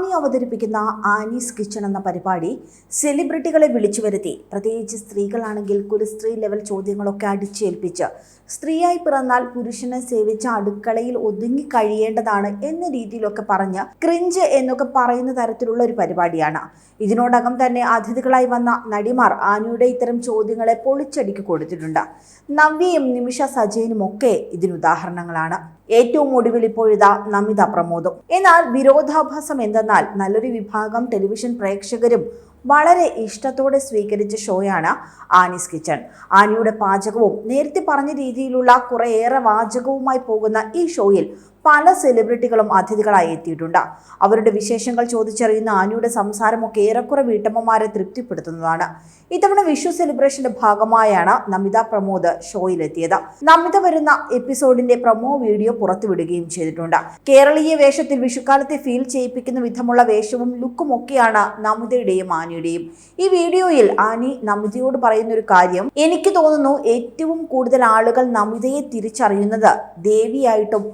Annie അവതരിപ്പിക്കുന്ന Annie's kitchen എന്ന പരിപാടി സെലിബ്രിറ്റികളെ വിളിച്ചു വരുത്തി. പ്രത്യേകിച്ച് സ്ത്രീകളാണെങ്കിൽ കുലസ്ത്രീ ലെവൽ ചോദ്യങ്ങളൊക്കെ അടിച്ചേൽപ്പിച്ച് സ്ത്രീയായി പിറന്നാൽ പുരുഷനെ സേവിച്ച അടുക്കളയിൽ ഒതുങ്ങി കഴിയേണ്ടതാണ് എന്ന രീതിയിലൊക്കെ പറഞ്ഞ് ക്രിഞ്ച് എന്നൊക്കെ പറയുന്ന തരത്തിലുള്ള ഒരു പരിപാടിയാണ്. ഇതിനോടകം തന്നെ അതിഥികളായി വന്ന നടിമാർ ആനിയുടെ ഇത്തരം ചോദ്യങ്ങളെ പൊളിച്ചടിക്ക് കൊടുത്തിട്ടുണ്ട്. നവ്യയും നിമിഷ സജയനും ഒക്കെ ഇതിനുദാഹരണങ്ങളാണ് ഏറ്റവും ഒടുവിൽ ഇപ്പോഴിതാ നമിത പ്രമോദം. എന്നാൽ വിരോധാഭാസം എന്തെന്നാൽ നല്ലൊരു വിഭാഗം ടെലിവിഷൻ പ്രേക്ഷകരും വളരെ ഇഷ്ടത്തോടെ സ്വീകരിച്ച ഷോയാണ് ആനീസ് കിച്ചൺ. ആനിയുടെ പാചകവും നേരത്തെ പറഞ്ഞ രീതിയിലുള്ള കുറേയേറെ വാചകവുമായി പോകുന്ന ഈ ഷോയിൽ പല സെലിബ്രിറ്റികളും അതിഥികളായി എത്തിയിട്ടുണ്ട്. അവരുടെ വിശേഷങ്ങൾ ചോദിച്ചറിയുന്ന ആനിയുടെ സംസാരമൊക്കെ ഏറെക്കുറെ വീട്ടമ്മമാരെ തൃപ്തിപ്പെടുത്തുന്നതാണ്. ഇത്തവണ വിഷു സെലിബ്രേഷന്റെ ഭാഗമായാണ് നമിത പ്രമോദ് ഷോയിലെത്തിയത്. നമിത വരുന്ന എപ്പിസോഡിന്റെ പ്രൊമോ വീഡിയോ പുറത്തുവിടുകയും ചെയ്തിട്ടുണ്ട്. കേരളീയ വേഷത്തിൽ വിഷുക്കാലത്തെ ഫീൽ ചെയ്യിപ്പിക്കുന്ന വിധമുള്ള വേഷവും ലുക്കും ഒക്കെയാണ് നമിതയുടെയും ആനിയുടെയും. ഈ വീഡിയോയിൽ ആനി നമിതയോട് പറയുന്ന ഒരു കാര്യം എനിക്ക് തോന്നുന്നു ഏറ്റവും കൂടുതൽ ആളുകൾ നമിതയെ തിരിച്ചറിയുന്നത് ദേവിയായിട്ടും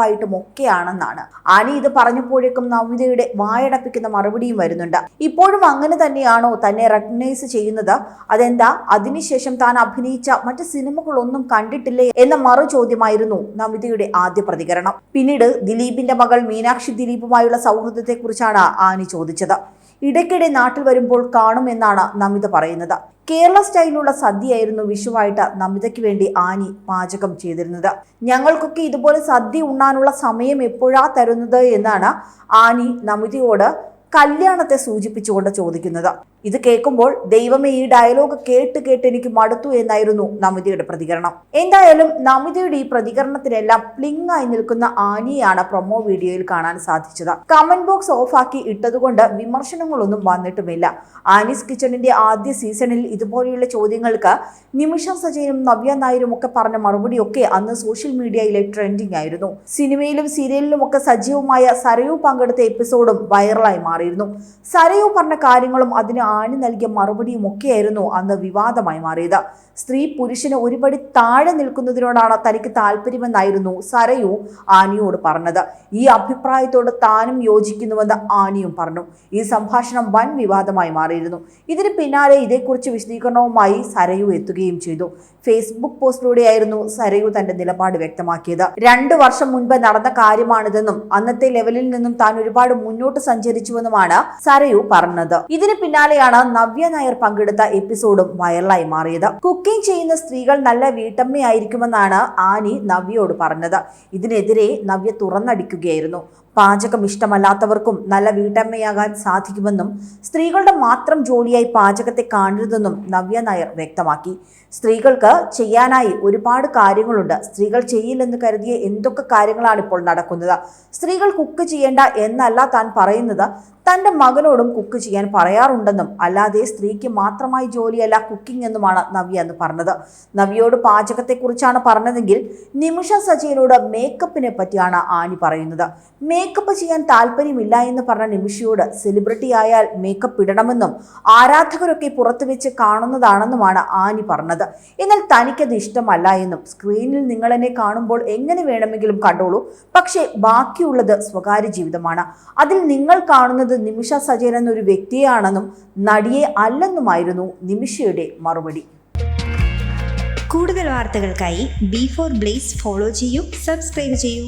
മാതാവായിട്ടും ഒക്കെയാണെന്നാണ് ആനി ഇത് പറഞ്ഞപ്പോഴേക്കും നമിതയുടെ വായടപ്പിക്കുന്ന മറുപടിയും വരുന്നുണ്ട്. ഇപ്പോഴും അങ്ങനെ തന്നെയാണോ തന്നെ റെക്കഗ്നൈസ് ചെയ്യുന്നത്? അതെന്താ? അതിനുശേഷം താൻ അഭിനയിച്ച മറ്റ് സിനിമകളൊന്നും കണ്ടിട്ടില്ലേ എന്ന മറു ചോദ്യമായിരുന്നു നമിതയുടെ ആദ്യ പ്രതികരണം. പിന്നീട് ദിലീപിന്റെ മകൾ മീനാക്ഷി ദിലീപുമായുള്ള സൗഹൃദത്തെക്കുറിച്ചാണ് ആനി ചോദിച്ചത്. ഇടയ്ക്കിടെ നാട്ടിൽ വരുമ്പോൾ കാണുമെന്നാണ് നമിത പറയുന്നത്. കേരള സ്റ്റൈലിലുള്ള സദ്യയായിരുന്നു വിഷുവായിട്ട് നമിതയ്ക്ക് വേണ്ടി ആനി പാചകം ചെയ്തിരുന്നത്. ഞങ്ങൾക്കൊക്കെ ഇതുപോലെ സദ്യ ഉണ്ണാനുള്ള സമയം എപ്പോഴാ തരുന്നത് എന്നാണ് ആനി നമിതയോട് കല്യാണത്തെ സൂചിപ്പിച്ചുകൊണ്ട് ചോദിക്കുന്നത്. ഇത് കേൾക്കുമ്പോൾ ദൈവമേ ഈ ഡയലോഗ് കേട്ട് കേട്ട് എനിക്ക് മടുത്തു എന്നായിരുന്നു നമിതയുടെ പ്രതികരണം. എന്തായാലും നമിതയുടെ ഈ പ്രതികരണത്തിനെല്ലാം പ്ലിങ് ആയി നിൽക്കുന്ന ആനിയാണ് പ്രൊമോ വീഡിയോയിൽ കാണാൻ സാധിച്ചത്. കമന്റ് ബോക്സ് ഓഫാക്കി ഇട്ടതുകൊണ്ട് വിമർശനങ്ങളൊന്നും വന്നിട്ടുമില്ല. ആനീസ് കിച്ചണിന്റെ ആദ്യ സീസണിൽ ഇതുപോലെയുള്ള ചോദ്യങ്ങൾക്ക് നിമിഷ സജയനും നവ്യ നായരും ഒക്കെ പറഞ്ഞ മറുപടിയൊക്കെ അന്ന് സോഷ്യൽ മീഡിയയിലെ ട്രെൻഡിംഗ് ആയിരുന്നു. സിനിമയിലും സീരിയലിലും ഒക്കെ സജീവമായ സരയു പങ്കെടുത്ത എപ്പിസോഡും വൈറലായി മാറിയിരുന്നു. സരയു പറഞ്ഞ കാര്യങ്ങളും അതിന് ആണി നൽകിയ മറുപടിയും ഒക്കെയായിരുന്നു അന്ന് വിവാദമായി മാറിയത്. സ്ത്രീ പുരുഷന് ഒരുപടി താഴെ നിൽക്കുന്നതിനോടാണ് തനിക്ക് താല്പര്യമെന്നായിരുന്നു സരയു ആനിയോട് പറഞ്ഞത്. ഈ അഭിപ്രായത്തോട് താനും യോജിക്കുന്നുവെന്ന് ആനിയും പറഞ്ഞു. ഈ സംഭാഷണം വൻ വിവാദമായി മാറിയിരുന്നു. ഇതിന് പിന്നാലെ ഇതേക്കുറിച്ച് വിശദീകരണവുമായി സരയു എത്തുകയും ചെയ്തു. ഫേസ്ബുക്ക് പോസ്റ്റിലൂടെയായിരുന്നു സരയു തന്റെ നിലപാട് വ്യക്തമാക്കിയത്. രണ്ടു വർഷം മുൻപ് നടന്ന കാര്യമാണിതെന്നും അന്നത്തെ ലെവലിൽ നിന്നും താൻ ഒരുപാട് മുന്നോട്ട് സഞ്ചരിച്ചുവെന്നുമാണ് സരയു പറഞ്ഞത്. ഇതിന് പിന്നാലെയാണ് നവ്യ നായർ പങ്കെടുത്ത എപ്പിസോഡും വൈറലായി മാറിയത്. കുക്കിംഗ് ചെയ്യുന്ന സ്ത്രീകൾ നല്ല വീട്ടമ്മയായിരിക്കുമെന്നാണ് ആനി നവ്യയോട് പറഞ്ഞത്. ഇതിനെതിരെ നവ്യ തുറന്നടിക്കുകയായിരുന്നു. പാചകം ഇഷ്ടമല്ലാത്തവർക്കും നല്ല വീട്ടമ്മയാകാൻ സാധിക്കുമെന്നും സ്ത്രീകളുടെ മാത്രം ജോലിയായി പാചകത്തെ കാണരുതെന്നും നവ്യ നായർ വ്യക്തമാക്കി. സ്ത്രീകൾക്ക് ചെയ്യാനായി ഒരുപാട് കാര്യങ്ങളുണ്ട്. സ്ത്രീകൾ ചെയ്യില്ലെന്ന് കരുതിയ എന്തൊക്കെ കാര്യങ്ങളാണ് ഇപ്പോൾ നടക്കുന്നത്. സ്ത്രീകൾ കുക്ക് ചെയ്യേണ്ട എന്നല്ല താൻ പറയുന്നത്. തന്റെ മകനോടും കുക്ക് ചെയ്യാൻ പറയാറുണ്ടെന്നും അല്ലാതെ സ്ത്രീക്ക് മാത്രമായി ജോലിയല്ല കുക്കിംഗ് എന്നുമാണ് നവ്യ എന്ന് പറഞ്ഞത്. നവ്യയോട് പാചകത്തെക്കുറിച്ചാണ് പറഞ്ഞതെങ്കിൽ നിമിഷ സജയനോട് മേക്കപ്പിനെ പറ്റിയാണ് ആനി പറയുന്നത്. മേക്കപ്പ് ചെയ്യാൻ താല്പര്യമില്ല എന്ന് പറഞ്ഞ നിമിഷയോട് സെലിബ്രിറ്റി ആയാൽ മേക്കപ്പ് ഇടണമെന്നും ആരാധകരൊക്കെ പുറത്തു വെച്ച് കാണുന്നതാണെന്നുമാണ് ആനി പറഞ്ഞത്. എന്നാൽ തനിക്കത് ഇഷ്ടമല്ല എന്നും സ്ക്രീനിൽ നിങ്ങൾ എന്നെ കാണുമ്പോൾ എങ്ങനെ വേണമെങ്കിലും കണ്ടോളൂ. പക്ഷേ ബാക്കിയുള്ളത് സ്വകാര്യ ജീവിതമാണ്. അതിൽ നിങ്ങൾ കാണുന്നത് നിമിഷ സജയൻ എന്നൊരു വ്യക്തിയാണെന്നും നടിയെ അല്ലെന്നുമായിരുന്നു നിമിഷയുടെ മറുപടി. കൂടുതൽ വാർത്തകൾക്കായി ബി ഫോർ ബ്ലേസ് ഫോളോ ചെയ്യൂ സബ്സ്ക്രൈബ് ചെയ്യൂ.